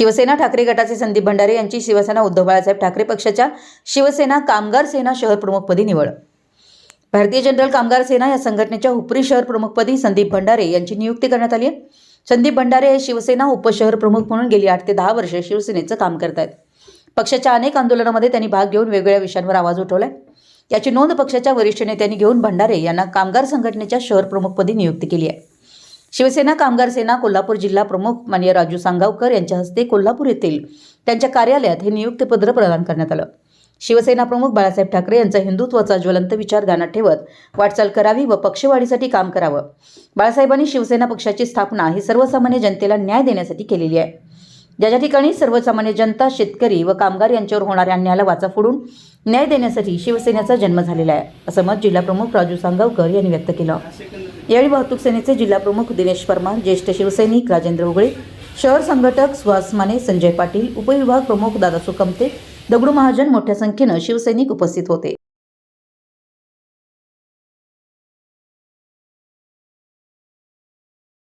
शिवसेना ठाकरे गटाचे संदीप भंडारे यांची शिवसेना उद्धव बाळासाहेब ठाकरे पक्षाच्या शिवसेना कामगार सेना शहर प्रमुखपदी निवड. भारतीय जनरल कामगार सेना या संघटनेच्या हुपरी शहर प्रमुखपदी संदीप भंडारे यांची नियुक्ती करण्यात आली आहे. संदीप भंडारे हे शिवसेना उपशहर प्रमुख म्हणून गेली आठ ते दहा वर्ष शिवसेनेचं काम करत आहेत पक्षाच्या अनेक आंदोलनामध्ये त्यांनी भाग घेऊन वेगवेगळ्या विषयांवर आवाज उठवलाय. याची नोंद पक्षाच्या वरिष्ठ नेत्यांनी घेऊन भंडारे यांना कामगार संघटनेच्या शहर प्रमुखपदी नियुक्ती केली आहे. शिवसेना कामगार सेना कोल्हापूर जिल्हा प्रमुख मान्य राजू सांगावकर यांच्या हस्ते कोल्हापूर येथील त्यांच्या कार्यालयात हे नियुक्तीपत्र प्रदान करण्यात आलं. शिवसेना प्रमुख बाळासाहेब ठाकरे यांचा हिंदुत्वाचा ज्वलंत विचार गाण्यात ठेवत वाटचाल करावी व पक्षवाढीसाठी काम करावं. बाळासाहेबांनी शिवसेना पक्षाची स्थापना ही सर्वसामान्य जनतेला न्याय देण्यासाठी केलेली आहे. ज्या ज्या ठिकाणी सर्वसामान्य जनता शेतकरी व कामगार यांच्यावर होणाऱ्या अन्यायाला वाचा फोडून न्याय देण्यासाठी शिवसेनेचा जन्म झालेला आहे असं मत जिल्हाप्रमुख राजू सांगावकर यांनी व्यक्त केलं. यावेळी वाहतूक सेनेचे जिल्हाप्रमुख दिनेश परमार ज्येष्ठ शिवसैनिक राजेंद्र उगळे शहर संघटक सुहास माने संजय पाटील उपविभाग प्रमुख दादा सुकमते दगडू महाजन मोठ्या संख्येनं शिवसैनिक उपस्थित होते.